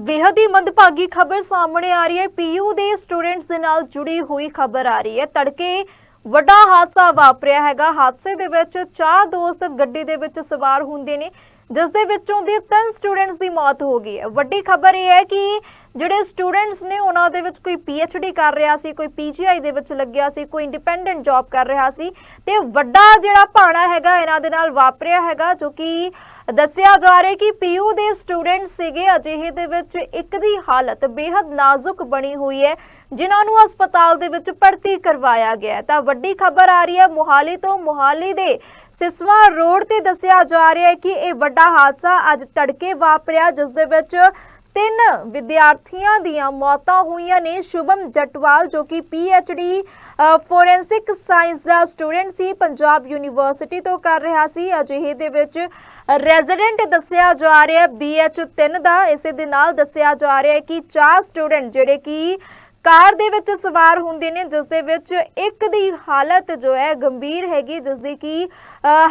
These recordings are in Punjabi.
ਬੇਹੱਦ ਹੀ ਮੰਦਭਾਗੀ ਖਬਰ ਸਾਹਮਣੇ ਆ ਰਹੀ ਹੈ। ਪੀਯੂ ਦੇ ਸਟੂਡੈਂਟਸ ਦੇ ਨਾਲ ਜੁੜੀ ਹੋਈ ਖਬਰ ਆ ਰਹੀ ਹੈ। ਤੜਕੇ ਵੱਡਾ ਹਾਦਸਾ ਵਾਪਰਿਆ ਹੈਗਾ। ਹਾਦਸੇ ਦੇ ਵਿੱਚ ਚਾਰ ਦੋਸਤ ਗੱਡੀ ਦੇ ਵਿੱਚ ਸਵਾਰ ਹੁੰਦੇ ਨੇ, ਜਿਸ ਦੇ ਵਿੱਚੋਂ ਦੀ ਤਿੰਨ ਸਟੂਡੈਂਟਸ ਦੀ ਮੌਤ ਹੋ ਗਈ ਹੈ। ਵੱਡੀ ਖਬਰ ਇਹ ਹੈ ਕਿ ਜਿਹੜੇ ਸਟੂਡੈਂਟਸ ਨੇ ਉਹਨਾਂ ਦੇ ਵਿੱਚ ਕੋਈ ਡੀ ਕਰ ਰਿਹਾ ਸੀ, ਕੋਈ ਪੀਜੀਆਈ ਦੇ ਵਿੱਚ ਲੱਗਿਆ ਸੀ, ਕੋਈ ਇੰਡੀਪੈਂਡੈਂਟ ਜੌਬ ਕਰ ਰਿਹਾ ਸੀ, ਤੇ ਵੱਡਾ ਜਿਹੜਾ ਭਾਣਾ ਹੈਗਾ ਇਹਨਾਂ ਦੇ ਨਾਲ ਵਾਪਰਿਆ ਹੈਗਾ, ਜੋ ਕਿ ਦੱਸਿਆ ਜਾ ਰਿਹਾ ਕਿ ਪੀਯੂ ਦੇ ਸਟੂਡੈਂਟ ਸੀਗੇ, ਅਜਿਹੇ ਦੇ ਵਿੱਚ ਇੱਕ ਦੀ ਹਾਲਤ ਬੇहद ਨਾਜ਼ੁਕ ਬਣੀ ਹੋਈ ਹੈ, ਜਿਨ੍ਹਾਂ ਨੂੰ ਹਸਪਤਾਲ ਦੇ ਵਿੱਚ ਭਰਤੀ ਕਰਵਾਇਆ ਗਿਆ ਤਾਂ ਵੱਡੀ ਖਬਰ ਆ ਰਹੀ ਹੈ, ਮੋਹਾਲੀ ਤੋਂ ਮੋਹਾਲੀ ਦੇ ਸਿਸਵਾ ਰੋਡ ਤੇ ਦੱਸਿਆ ਜਾ ਰਿਹਾ ਹੈ ਕਿ ਇਹ ਵੱਡਾ ਹਾਦਸਾ ਅੱਜ ਤੜਕੇ ਵਾਪਰਿਆ, ਜਿਸ ਦੇ ਵਿੱਚ ਤਿੰਨ ਵਿਦਿਆਰਥੀਆਂ ਦੀਆਂ ਮੌਤਾਂ ਹੋਈਆਂ ਨੇ। ਸ਼ੁਭਮ ਜਟਵਾਲ, ਜੋ ਕਿ ਡੀ ਫੋਰੈਂਸਿਕ ਸਾਇੰਸ ਦਾ ਸਟੂਡੈਂਟ ਸੀ, ਪੰਜਾਬ ਯੂਨੀਵਰਸਿਟੀ ਤੋਂ ਕਰ ਰਿਹਾ ਸੀ। ਅਜਿਹੇ ਦੇ ਵਿੱਚ ਰੈਜ਼ੀਡੈਂਟ ਦੱਸਿਆ ਜਾ ਰਿਹਾ ਹੈ 3 ਦਾ। ਇਸੇ ਦੇ ਨਾਲ ਦੱਸਿਆ ਜਾ ਰਿਹਾ ਹੈ ਕਿ ਚਾਰ ਸਟੂਡੈਂਟ ਜਿਹੜੇ ਕਿ ਕਾਰ ਦੇ ਵਿੱਚ ਸਵਾਰ ਹੁੰਦੇ ਨੇ, ਜਿਸ ਦੇ ਵਿੱਚ ਇੱਕ ਦੀ ਹਾਲਤ ਜੋ ਹੈ ਗੰਭੀਰ ਹੈਗੀ, ਜਿਸ ਦੀ ਕਿ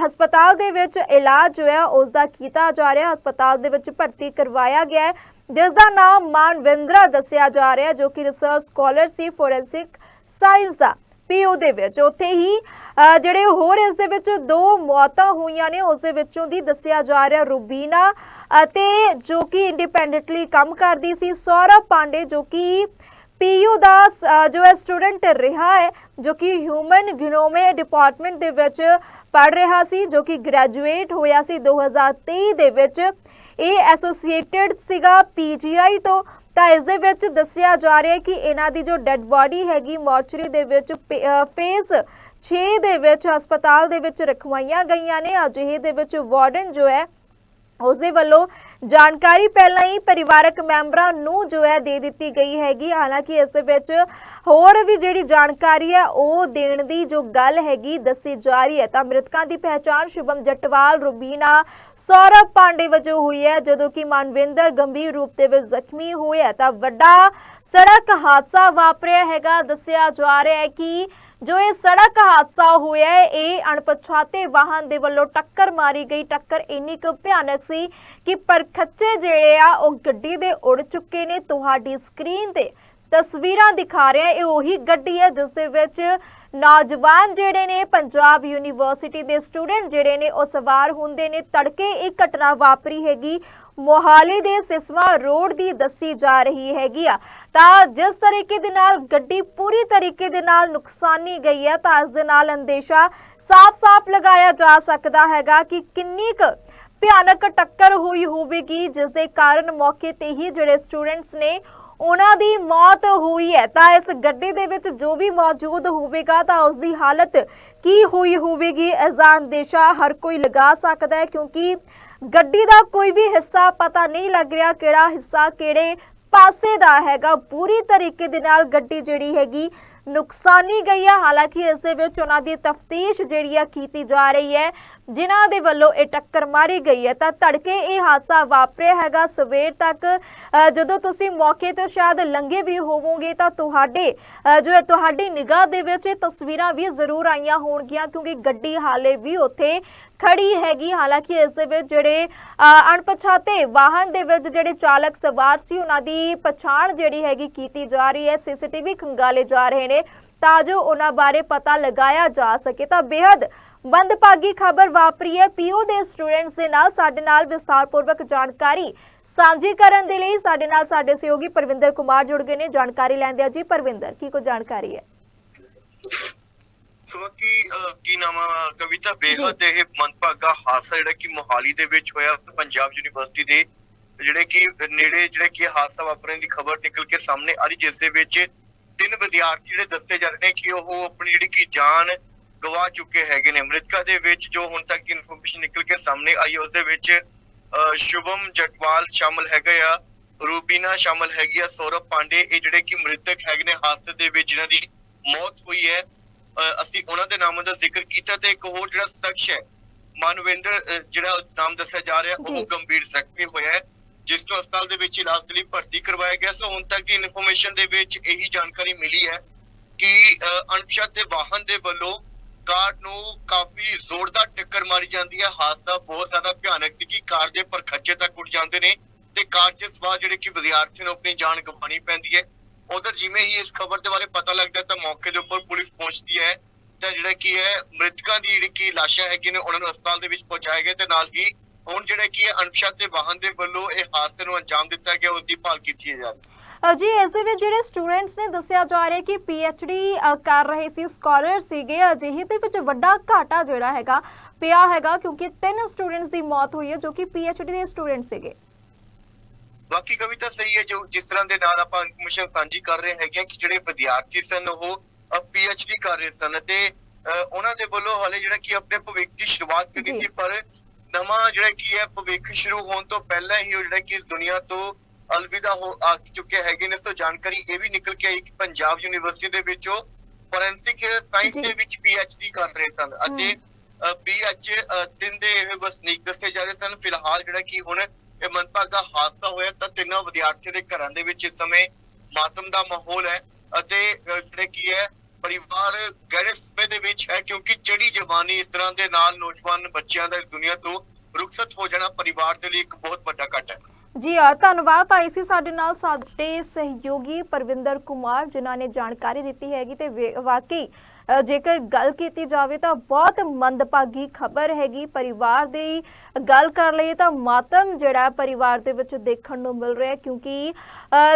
ਹਸਪਤਾਲ ਦੇ ਵਿੱਚ ਇਲਾਜ ਜੋ ਹੈ ਉਸ ਦਾ ਕੀਤਾ ਜਾ ਰਿਹਾ। ਹਸਪਤਾਲ ਦੇ ਵਿੱਚ ਭਰਤੀ ਕਰਵਾਇਆ ਗਿਆ ਹੈ। ਜਿਸ ਦਾ ਨਾਮ ਮਾਨਵਿੰਦਰਾ ਦੱਸਿਆ ਜਾ ਰਿਹਾ, ਜੋ ਕਿ ਰਿਸਰਚ ਸਕਾਲਰ ਸੀ ਫੋਰੈਂਸਿਕ ਸਾਇੰਸ ਦਾ ਪੀਓ ਦੇ ਵਿੱਚ। ਉੱਥੇ ਹੀ ਜਿਹੜੇ ਹੋਰ ਇਸ ਦੇ ਵਿੱਚ ਦੋ ਮੌਤਾਂ ਹੋਈਆਂ ਨੇ, ਉਸ ਦੇ ਵਿੱਚੋਂ ਦੀ ਦੱਸਿਆ ਜਾ ਰਿਹਾ ਰੂਬੀਨਾ, ਅਤੇ ਜੋ ਕਿ ਇੰਡੀਪੈਂਡੈਂਟਲੀ ਕੰਮ ਕਰਦੀ ਸੀ, ਸੌਰਵ ਪਾਂਡੇ, ਜੋ ਕਿ ਪੀਯੂ ਦਾ ਸ- ਜੋ ਹੈ ਸਟੂਡੈਂਟ ਰਿਹਾ ਹੈ, ਜੋ ਕਿ ਹਿਊਮਨ ਗਿਨੋਮੇ ਡਿਪਾਰਟਮੈਂਟ ਦੇ ਵਿੱਚ ਪੜ ਰਿਹਾ ਸੀ, ਜੋ ਕਿ ਗ੍ਰੈਜੂਏਟ ਹੋਇਆ ਸੀ 2023 ਦੇ ਵਿੱਚ। ਇਹ ਐਸੋਸੀਏਟਿਡ ਸੀਗਾ ਪੀਜੀਆਈ ਤੋਂ। ਤਾਂ ਇਸ ਦੇ ਵਿੱਚ ਦੱਸਿਆ ਜਾ ਰਿਹਾ ਹੈ ਕਿ ਇਹਨਾਂ ਦੀ ਜੋ ਡੈੱਡ ਬਾਡੀ ਹੈਗੀ ਮੋਰਚਰੀ ਦੇ ਵਿੱਚ ਫੇਸ 6 ਦੇ ਵਿੱਚ ਹਸਪਤਾਲ ਦੇ ਵਿੱਚ ਰਖਵਾਈਆਂ ਗਈਆਂ ਨੇ। ਅਜਿਹੇ ਦੇ ਵਿੱਚ ਵਾਰਡਨ ਜੋ ਹੈ ਉਸ ਦੇ ਵੱਲੋਂ ਜਾਣਕਾਰੀ ਪਹਿਲਾਂ ਹੀ ਪਰਿਵਾਰਕ ਮੈਂਬਰਾਂ ਨੂੰ ਜੋ ਹੈ ਦੇ ਦਿੱਤੀ ਗਈ ਹੈਗੀ। ਹਾਲਾਂਕਿ ਇਸ ਦੇ ਵਿੱਚ ਹੋਰ ਵੀ ਜਿਹੜੀ ਜਾਣਕਾਰੀ ਹੈ, ਉਹ ਦੇਣ ਦੀ ਜੋ ਗੱਲ ਹੈਗੀ, ਦੱਸੀ ਜਾ ਰਹੀ ਹੈ। ਤਾਂ ਮ੍ਰਿਤਕਾਂ ਦੀ ਪਹਿਚਾਣ ਸ਼ੁਭਮ ਜਟਵਾਲ, ਰੁਬੀਨਾ ਸੌਰਵ ਪਾਂਡੇ ਵਜੋਂ ਹੋਈ ਹੈ। ਜਦੋਂ ਕਿ ਮਨਵਿੰਦਰ ਗੰਭੀਰ ਰੂਪ ਦੇ ਵਿੱਚ ਜ਼ਖਮੀ ਹੋਇਆ ਤਾਂ ਵੱਡਾ ਸੜਕ ਹਾਦਸਾ ਵਾਪਰਿਆ ਹੈਗਾ। ਦੱਸਿਆ ਜਾ ਰਿਹਾ ਹੈ ਕਿ ਜੋ ਇਹ ਸੜਕ ਹਾਦਸਾ ਹੋਇਆ ਹੈ, ਇਹ ਅਣਪਛਾਤੇ ਵਾਹਨ ਦੇ ਵੱਲੋਂ ਟੱਕਰ ਮਾਰੀ ਗਈ। ਟੱਕਰ ਇੰਨੀ ਕੁ ਭਿਆਨਕ ਸੀ ਕਿ ਪਰਖੱਚੇ ਜਿਹੜੇ ਆ, ਉਹ ਗੱਡੀ ਦੇ ਉੜ ਚੁੱਕੇ ਨੇ। ਤੁਹਾਡੀ ਸਕਰੀਨ ਤੇ ਤਸਵੀਰਾਂ ਦਿਖਾ ਰਿਹਾ ਇਹ ਉਹੀ ਗੱਡੀ ਹੈ, ਜਿਸ ਦੇ ਵਿੱਚ ਨੌਜਵਾਨ ਜਿਹੜੇ ਨੇ ਪੰਜਾਬ ਯੂਨੀਵਰਸਿਟੀ ਦੇ ਸਟੂਡੈਂਟ ਜਿਹੜੇ ਨੇ ਉਹ ਸਵਾਰ ਹੁੰਦੇ ਨੇ। ਤੜਕੇ ਇਹ ਘਟਨਾ ਵਾਪਰੀ ਹੈਗੀ। ਮੋਹਾਲੀ ਦੇ ਸਿਸਵਾ ਰੋਡ ਦੀ ਦੱਸੀ ਜਾ ਰਹੀ ਹੈਗੀ ਆ। ਤਾਂ ਜਿਸ ਤਰੀਕੇ ਦੇ ਨਾਲ ਗੱਡੀ ਪੂਰੀ ਤਰੀਕੇ ਦੇ ਨਾਲ ਨੁਕਸਾਨੀ ਗਈ ਹੈ ਤਾਂ ਇਸ ਦੇ ਨਾਲ ਅੰਦੇਸ਼ਾ ਸਾਫ਼-ਸਾਫ਼ ਲਗਾਇਆ ਜਾ ਸਕਦਾ ਹੈਗਾ ਕਿ ਕਿੰਨੀ ਕੁ ਭਿਆਨਕ ਟੱਕਰ ਹੋਈ ਹੋਵੇਗੀ, ਜਿਸ ਦੇ ਕਾਰਨ ਮੌਕੇ ਤੇ ਹੀ ਜਿਹੜੇ ਸਟੂਡੈਂਟਸ ਨੇ ਉਹਨਾਂ ਦੀ ਮੌਤ ਹੋਈ ਹੈ। ਤਾਂ ਇਸ ਗੱਡੀ ਦੇ ਵਿੱਚ ਜੋ ਵੀ ਮੌਜੂਦ ਹੋਵੇਗਾ, ਤਾਂ ਉਸ ਦੀ ਹਾਲਤ ਕੀ ਹੋਈ ਹੋਵੇਗੀ ਇਸ ਦਾ ਅੰਦੇਸ਼ਾ ਹਰ ਕੋਈ ਲਗਾ ਸਕਦਾ ਹੈ, ਕਿਉਂਕਿ ਗੱਡੀ ਦਾ ਕੋਈ ਵੀ ਹਿੱਸਾ ਪਤਾ ਨਹੀਂ ਲੱਗ ਰਿਹਾ ਕਿਹੜਾ ਹਿੱਸਾ ਕਿਹੜੇ ਪਾਸੇ ਦਾ ਹੈਗਾ। ਪੂਰੀ ਤਰੀਕੇ ਦੇ ਨਾਲ ਗੱਡੀ ਜਿਹੜੀ ਹੈਗੀ ਨੁਕਸਾਨੀ ਗਈ ਹੈ ਹਾਲਾਂਕਿ ਇਸ ਦੇ ਵਿੱਚ ਉਹਨਾਂ ਦੀ ਤਫਤੀਸ਼ ਜਿਹੜੀ ਆ ਕੀਤੀ ਜਾ ਰਹੀ ਹੈ। ਜਿਨ੍ਹਾਂ ਦੇ ਵੱਲੋਂ ਇਹ ਟੱਕਰ ਮਾਰੀ ਗਈ ਹੈ, ਤਾਂ ਤੜਕੇ ਇਹ ਹਾਦਸਾ ਵਾਪਰਿਆ ਹੈਗਾ। ਸਵੇਰ ਤੱਕ ਜਦੋਂ ਤੁਸੀਂ ਮੌਕੇ ਤੇ ਸ਼ਾਇਦ ਲੰਘੇ ਵੀ ਹੋਵੋਗੇ, ਤਾਂ ਤੁਹਾਡੇ ਜੋ ਹੈ ਤੁਹਾਡੀ ਨਿਗਾਹ ਦੇ ਵਿੱਚ ਇਹ ਤਸਵੀਰਾਂ ਵੀ ਜ਼ਰੂਰ ਆਈਆਂ ਹੋਣਗੀਆਂ, ਕਿਉਂਕਿ ਗੱਡੀ ਹਾਲੇ ਵੀ ਉੱਥੇ ਖੜੀ ਹੈਗੀ। ਹਾਲਾਂਕਿ ਇਸ ਦੇ ਵਿੱਚ ਜਿਹੜੇ ਅਣਪਛਾਤੇ ਵਾਹਨ ਦੇ ਵਿੱਚ ਜਿਹੜੇ ਚਾਲਕ ਸਵਾਰ ਸੀ, ਉਹਨਾਂ ਦੀ ਪਛਾਣ ਜਿਹੜੀ ਹੈਗੀ ਕੀਤੀ ਜਾ ਰਹੀ ਹੈ। ਸੀਸੀਟੀਵੀ ਖੰਗਾਲੇ ਜਾ ਰਹੇ ਨੇ, ਤਾਂ ਜੋ ਉਹਨਾਂ ਬਾਰੇ ਪਤਾ ਲਗਾਇਆ ਜਾ ਸਕੇ। ਤਾਂ ਬੇहद ਬੰਦਭਾਗੀ ਖਬਰ ਵਾਪਰੀ ਹੈ। ਪੀਓ ਦੇ ਸਟੂਡੈਂਟਸ ਦੇ ਨਾਲ ਸਾਡੇ ਨਾਲ ਵਿਸਥਾਰਪੂਰਵਕ ਜਾਣਕਾਰੀ ਸਾਂਝੀ ਕਰਨ ਦੇ ਲਈ ਸਾਡੇ ਨਾਲ ਸਾਡੇ ਸਹਿਯੋਗੀ ਪਰਵਿੰਦਰ ਕੁਮਾਰ ਜੁੜ ਗਏ ਨੇ। ਜਾਣਕਾਰੀ ਲੈਂਦੇ ਆ ਜੀ। ਪਰਵਿੰਦਰ, ਕੀ ਕੋ ਜਾਣਕਾਰੀ ਹੈ? ਸੋ ਕੀ ਕੀ ਨਾਮ ਕਵਿਤਾ? ਬੇਹੱਦ ਇਹ ਮੰਦਭਾਗਾ ਹਾਦਸਾ ਜਿਹੜਾ ਕਿ ਮੋਹਾਲੀ ਦੇ ਵਿੱਚ ਹੋਇਆ। ਪੰਜਾਬ ਯੂਨੀਵਰਸਿਟੀ ਦੇ ਜਿਹੜੇ ਕਿ ਨੇੜੇ ਜਿਹੜੇ ਕਿ ਹਾਦਸਾ ਵਾਪਰਨ ਦੀ ਖਬਰ ਨਿਕਲ ਕੇ ਸਾਹਮਣੇ ਆ ਰਹੀ, ਜਿਸ ਦੇ ਵਿੱਚ ਤਿੰਨ ਵਿਦਿਆਰਥੀ ਜਿਹੜੇ ਦੱਸਦੇ ਜਾ ਰਹੇ ਨੇ ਕਿ ਉਹ ਆਪਣੀ ਜਿਹੜੀ ਕਿ ਜਾਨ ਗਵਾ ਚੁੱਕੇ ਹੈਗੇ ਨੇ। ਮ੍ਰਿਤਕਾਂ ਦੇ ਵਿੱਚ ਜੋ ਹੁਣ ਤੱਕ ਦੀ ਇਨਫੋਰਮੇਸ਼ਨ ਨਿਕਲ ਕੇ ਸਾਹਮਣੇ ਆਈ ਉਸ ਦੇ ਵਿੱਚ ਸ਼ੁਭਮ ਜਟਵਾਲ ਸ਼ਾਮਲ ਹੈਗੇ ਆ ਰੂਬੀਨਾ ਸ਼ਾਮਲ ਹੈਗੀ ਆ ਸੌਰਵ ਪਾਂਡੇ ਇਹ ਜਿਹੜੇ ਕਿ ਮ੍ਰਿਤਕ ਹੈਗੇ ਨੇ ਹਾਦਸੇ ਦੇ ਵਿੱਚ ਜਿਨ੍ਹਾਂ ਦੀ ਮੌਤ ਹੋਈ ਹੈ। ਅਸੀਂ ਉਹਨਾਂ ਦੇ ਨਾਮਾਂ ਦਾ ਜ਼ਿਕਰ ਕੀਤਾ ਤੇ ਇੱਕ ਹੋਰ ਜਿਹੜਾ ਸ਼ਖਸ ਹੈ ਮਨਵਿੰਦਰ ਜਿਹੜਾ ਨਾਮ ਦੱਸਿਆ ਜਾ ਰਿਹਾ। ਉਹ ਗੰਭੀਰ ਜ਼ਖਮੀ ਹੋਇਆ ਹੈ ਜਿਸ ਨੂੰ ਹਸਪਤਾਲ ਦੇ ਵਿੱਚ ਇਲਾਜ ਦੇ ਲਈ ਭਰਤੀ ਕਰਵਾਇਆ ਗਿਆ। ਸੋ ਹੁਣ ਤੱਕ ਦੀ ਇਨਫੋਰਮੇਸ਼ਨ ਦੇ ਵਿੱਚ ਇਹੀ ਜਾਣਕਾਰੀ ਮਿਲੀ ਹੈ ਕਿ ਅਣਪਛਾਤੇ ਵਾਹਨ ਦੇ ਵੱਲੋਂ ਕਾਰ ਨੂੰ ਕਾਫੀ ਜ਼ੋਰਦਾਰ ਟੱਕਰ ਮਾਰੀ ਜਾਂਦੀ ਹੈ। ਹਾਦਸਾ ਬਹੁਤ ਜ਼ਿਆਦਾ ਭਿਆਨਕ ਸੀ ਕਿ ਕਾਰ ਦੇ ਪਰਖੱਚੇ ਤੱਕ ਉੱਡ ਜਾਂਦੇ ਨੇ ਤੇ ਕਾਰ 'ਚ ਸਵਾਰ ਜਿਹੜੇ ਕਿ ਵਿਦਿਆਰਥੀ ਨੂੰ ਆਪਣੀ ਜਾਨ ਗਵਾਉਣੀ ਪੈਂਦੀ ਹੈ। ਉਧਰ ਜਿਵੇਂ ਹੀ ਇਸ ਖਬਰ ਦੇ ਬਾਰੇ ਪਤਾ ਲੱਗਦਾ ਤਾਂ ਮੌਕੇ ਦੇ ਉੱਪਰ ਪੁਲਿਸ ਪਹੁੰਚਦੀ ਹੈ ਤਾਂ ਜਿਹੜਾ ਕੀ ਹੈ ਮ੍ਰਿਤਕਾਂ ਦੀ ਜਿਹੜੀ ਕੀ ਲਾਸ਼ਾਂ ਹੈਗੀ ਨੇ ਉਹਨਾਂ ਨੂੰ ਹਸਪਤਾਲ ਦੇ ਵਿੱਚ ਪਹੁੰਚਾਇਆ ਗਿਆ ਤੇ ਨਾਲ ਹੀ ਹੁਣ ਜਿਹੜਾ ਕੀ ਹੈ ਅਣਪਛਾਤੇ ਵਾਹਨ ਦੇ ਵੱਲੋਂ ਇਹ ਹਾਦਸੇ ਨੂੰ ਅੰਜਾਮ ਦਿੱਤਾ ਗਿਆ, ਉਸ ਦੀ ਭਾਲ ਕੀਤੀ ਜਾ ਰਹੀ ਹੈ। ਜੀ ਇਸ ਦੇ ਵਿੱਚ ਜਿਹੜੇ ਸਟੂਡੈਂਟਸ ਨੇ ਦੱਸਿਆ ਜਾ ਰਿਹਾ ਕਿ ਡੀ ਕਰ ਰਹੇ ਸੀ ਸਕਾਲਰ ਸੀਗੇ ਅਜਿਹੇ ਦੇ ਵਿੱਚ ਵੱਡਾ ਘਾਟਾ ਜਿਹੜਾ ਹੈਗਾ ਪਿਆ ਹੈਗਾ ਕਿਉਂਕਿ ਤਿੰਨ ਸਟੂਡੈਂਟਸ ਦੀ ਮੌਤ ਹੋਈ ਹੈ ਜੋ ਕਿ ਡੀ ਦੇ ਸਟੂਡੈਂਟ ਸੀਗੇ ਬਾਕੀ ਕਵਿਤਾ ਸਹੀ ਹੈ ਜੋ ਜਿਸ ਤਰ੍ਹਾਂ ਦੇ ਨਾਲ ਆਪਾਂ ਇਨਫੋਰਮੇਸ਼ਨ ਸਾਂਝੀ ਕਰ ਰਹੇ ਹੈਗੇ ਕਿ ਜਿਹੜੇ ਵਿਦਿਆਰਥੀ ਸਨ ਉਹ ਡੀ ਕਰ ਰਹੇ ਸਨ ਤੇ ਉਹਨਾਂ ਦੇ ਵੱਲੋਂ ਹਾਲੇ ਜਿਹੜਾ ਕਿ ਆਪਣੇ ਭਵਿੱਖ ਦੀ ਸ਼ੁਰੂਆਤ ਕਰਨੀ। ਸੀ ਪਰ ਨਵਾਂ ਜਿਹੜਾ ਕੀ ਹੈ ਭਵਿੱਖ ਸ਼ੁਰੂ ਹੋਣ ਤੋਂ ਪਹਿਲਾਂ ਹੀ ਉਹ ਜਿਹੜਾ ਕਿ ਇਸ ਦੁਨੀਆ ਤੋਂ ਅਲਵਿਦਾ ਹੋ ਆ ਚੁੱਕੇ ਹੈਗੇ ਨੇ। ਸੋ ਜਾਣਕਾਰੀ ਇਹ ਵੀ ਨਿਕਲ ਕੇ ਆਈ ਕਿ ਪੰਜਾਬ ਯੂਨੀਵਰਸਿਟੀ ਦੇ ਵਿੱਚ ਫੋਰੈਂਸਿਕ ਸਾਇੰਸ। ਦੇ ਵਿੱਚ ਡੀ ਕਰ ਰਹੇ ਸਨ ਅਤੇ ਪੀਐਚ ਤਿੰਨ ਦੇ ਇਹ ਵਸਨੀਕ ਦੱਸੇ ਜਾ ਰਹੇ ਸਨ। ਫਿਲਹਾਲ ਜਿਹੜਾ ਕਿ ਹੁਣ ਇਹ ਮੰਦਭਾਗਾ ਹਾਦਸਾ ਹੋਇਆ ਤਾਂ ਤਿੰਨਾਂ ਵਿਦਿਆਰਥੀਆਂ ਦੇ ਘਰਾਂ ਦੇ ਵਿੱਚ ਇਸ ਸਮੇਂ ਮਾਤਮ ਦਾ ਮਾਹੌਲ ਹੈ ਅਤੇ ਜਿਹੜੇ ਕੀ ਹੈ ਪਰਿਵਾਰ ਗਹਿਰੇ ਸਮੇਂ ਦੇ ਵਿੱਚ ਹੈ ਕਿਉਂਕਿ ਚੜੀ ਜਵਾਨੀ ਇਸ ਤਰ੍ਹਾਂ ਦੇ ਨਾਲ ਨੌਜਵਾਨ ਬੱਚਿਆਂ ਦਾ ਇਸ ਦੁਨੀਆ ਤੋਂ ਰੁਖਸਤ ਹੋ ਜਾਣਾ ਪਰਿਵਾਰ ਦੇ ਲਈ ਇੱਕ ਬਹੁਤ ਵੱਡਾ ਘਾਟਾ ਹੈ। ਜੀ ਆ ਧੰਨਵਾਦ ਆਈ ਸੀ ਸਾਡੇ ਨਾਲ ਸਾਡੇ ਸਹਿਯੋਗੀ ਪਰਵਿੰਦਰ ਕੁਮਾਰ, ਜਿਨ੍ਹਾਂ ਨੇ ਜਾਣਕਾਰੀ ਦਿੱਤੀ ਹੈਗੀ ਤੇ ਵਾਕਈ ਜੇਕਰ ਗੱਲ ਕੀਤੀ ਜਾਵੇ ਤਾਂ ਬਹੁਤ ਮੰਦਭਾਗੀ ਖਬਰ ਹੈਗੀ। ਪਰਿਵਾਰ ਦੀ ਗੱਲ ਕਰ ਲਈਏ ਤਾਂ ਮਾਤਮ ਜਿਹੜਾ ਪਰਿਵਾਰ ਦੇ ਵਿੱਚ ਦੇਖਣ ਨੂੰ ਮਿਲ ਰਿਹਾ ਕਿਉਂਕਿ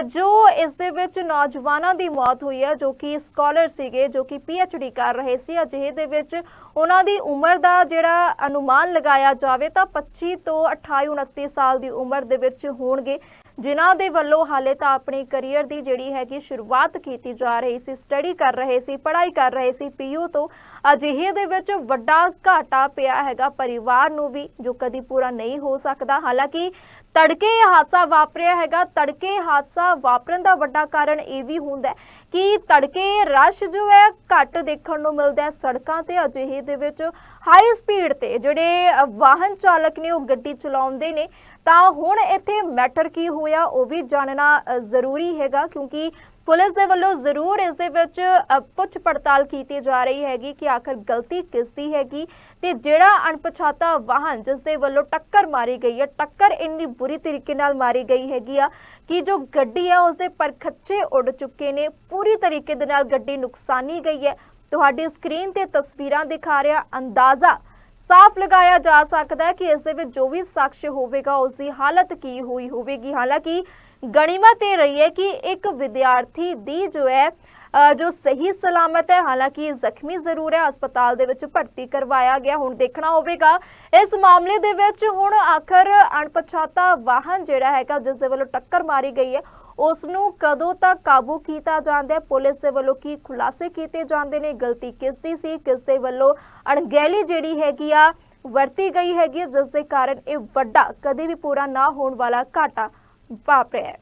ਜੋ ਇਸ ਦੇ ਵਿੱਚ ਨੌਜਵਾਨਾਂ ਦੀ ਮੌਤ ਹੋਈ ਹੈ, ਜੋ ਕਿ ਸਕਾਲਰ ਸੀਗੇ, ਜੋ ਕਿ ਡੀ ਕਰ ਰਹੇ ਸੀ, ਅਜਿਹੇ ਦੇ ਵਿੱਚ ਉਹਨਾਂ ਦੀ ਉਮਰ ਦਾ ਜਿਹੜਾ ਅਨੁਮਾਨ ਲਗਾਇਆ ਜਾਵੇ ਤਾਂ 25 ਤੋਂ 28 29 ਸਾਲ ਦੀ ਉਮਰ ਦੇ ਵਿੱਚ ਹੋਣਗੇ। ਜਿਨ੍ਹਾਂ ਦੇ ਵੱਲੋਂ ਹਾਲੇ ਤਾਂ ਆਪਣੇ ਕੈਰੀਅਰ ਦੀ ਜਿਹੜੀ ਹੈਗੀ ਸ਼ੁਰੂਆਤ ਕੀਤੀ ਜਾ ਰਹੀ ਸੀ ਸਟੱਡੀ ਕਰ ਰਹੇ ਸੀ, ਪੜ੍ਹਾਈ ਕਰ ਰਹੇ ਸੀ ਪੀਯੂ ਤੋਂ, ਅਜਿਹੇ ਦੇ ਵਿੱਚ ਵੱਡਾ ਘਾਟਾ ਪਿਆ ਹੈਗਾ ਪਰਿਵਾਰ ਨੂੰ ਵੀ, ਜੋ ਕਦੀ ਪੂਰਾ ਨਹੀਂ ਹੋ ਸਕਦਾ। ਹਾਲਾਂਕਿ ਤੜਕੇ ਇਹ ਹਾਦਸਾ ਵਾਪਰਿਆ ਹੈਗਾ, ਤੜਕੇ ਹਾਦਸਾ ਵਾਪਰਨ ਦਾ ਵੱਡਾ ਕਾਰਨ ਇਹ ਵੀ ਹੁੰਦਾ ਕਿ ਤੜਕੇ ਰਸ਼ ਜੋ ਹੈ ਘੱਟ ਦੇਖਣ ਨੂੰ ਮਿਲਦਾ ਹੈ ਸੜਕਾਂ ਤੇ, ਅਜਿਹੇ ਦੇ ਵਿੱਚ ਹਾਈ ਸਪੀਡ ਤੇ ਜਿਹੜੇ ਵਾਹਨ ਚਾਲਕ ਨੇ ਉਹ ਗੱਡੀ ਚਲਾਉਂਦੇ ਨੇ। ਤਾਂ ਹੁਣ ਇੱਥੇ ਮੈਟਰ ਕੀ ਹੋਇਆ ਉਹ ਵੀ ਜਾਣਨਾ ਜ਼ਰੂਰੀ ਹੈਗਾ ਕਿਉਂਕਿ ਪੁਲਿਸ ਦੇ ਵੱਲੋਂ ਜ਼ਰੂਰ ਇਸ ਦੇ ਵਿੱਚ ਪੁੱਛ ਪੜਤਾਲ ਕੀਤੀ ਜਾ ਰਹੀ ਹੈਗੀ ਕਿ ਆਖਰ ਗਲਤੀ ਕਿਸ ਦੀ ਹੈਗੀ ਤੇ ਜਿਹੜਾ ਅਣਪਛਾਤਾ ਵਾਹਨ ਜਿਸ ਦੇ ਵੱਲੋਂ ਟੱਕਰ ਮਾਰੀ ਗਈ ਹੈ, ਟੱਕਰ ਇੰਨੀ ਬੁਰੀ ਤਰੀਕੇ ਨਾਲ ਮਾਰੀ ਗਈ ਹੈਗੀ ਆ ਕਿ ਜੋ ਗੱਡੀ ਆ ਉਸ ਦੇ ਪਰਖੱਚੇ ਉੱਡ ਚੁੱਕੇ ਨੇ, ਪੂਰੀ ਤਰੀਕੇ ਦੇ ਨਾਲ ਗੱਡੀ ਨੁਕਸਾਨੀ ਗਈ ਹੈ। ਤੁਹਾਡੀ ਸਕਰੀਨ ਤੇ ਤਸਵੀਰਾਂ ਦਿਖਾ ਰਿਹਾ ਅੰਦਾਜ਼ਾ ਸਾਫ਼ ਲਗਾਇਆ ਜਾ ਸਕਦਾ ਹੈ ਕਿ ਇਸ ਦੇ ਵਿੱਚ ਜੋ ਵੀ ਸ਼ਖਸ ਹੋਵੇਗਾ, ਉਸ ਦੀ ਹਾਲਤ ਕੀ ਹੋਈ ਹੋਵੇਗੀ। ਹਾਲਾਂਕਿ ਗਣੀਮਤ ਇਹ ਰਹੀ ਹੈ ਕਿ ਇੱਕ ਵਿਦਿਆਰਥੀ ਦੀ ਜੋ ਹੈ ਜੋ ਸਹੀ ਸਲਾਮਤ ਹੈ, ਹਾਲਾਂਕਿ ਜ਼ਖਮੀ ਜ਼ਰੂਰ ਹੈ, ਹਸਪਤਾਲ ਦੇ ਵਿੱਚ ਭਰਤੀ ਕਰਵਾਇਆ ਗਿਆ, ਹੁਣ ਦੇਖਣਾ ਹੋਵੇਗਾ। ਇਸ ਮਾਮਲੇ ਦੇ ਵਿੱਚ ਹੁਣ ਆਖਰ ਅਣਪਛਾਤਾ ਵਾਹਨ ਜਿਹੜਾ ਹੈਗਾ, ਜਿਸ ਦੇ ਵੱਲੋਂ ਟੱਕਰ ਮਾਰੀ ਗਈ ਹੈ ਉਸ ਨੂੰ ਕਦੋਂ ਤੱਕ ਕਾਬੂ ਕੀਤਾ ਜਾਂਦਾ ਹੈ? ਪੁਲਿਸ ਦੇ ਵੱਲੋਂ ਕੀ ਖੁਲਾਸੇ ਕੀਤੇ ਜਾਂਦੇ ਨੇ? ਗਲਤੀ ਕਿਸ ਦੀ ਸੀ? ਕਿਸ ਦੇ ਵੱਲੋਂ ਅਣਗਹਿਲੀ ਜਿਹੜੀ ਹੈਗੀ ਆ ਵਰਤੀ ਗਈ ਹੈਗੀ ਹੈ, ਜਿਸ ਦੇ ਕਾਰਨ ਇਹ ਵੱਡਾ ਕਦੇ ਵੀ ਪੂਰਾ ਨਾ ਹੋਣ ਵਾਲਾ ਘਾਟਾ ਵਾਪਰਿਆ ਹੈ।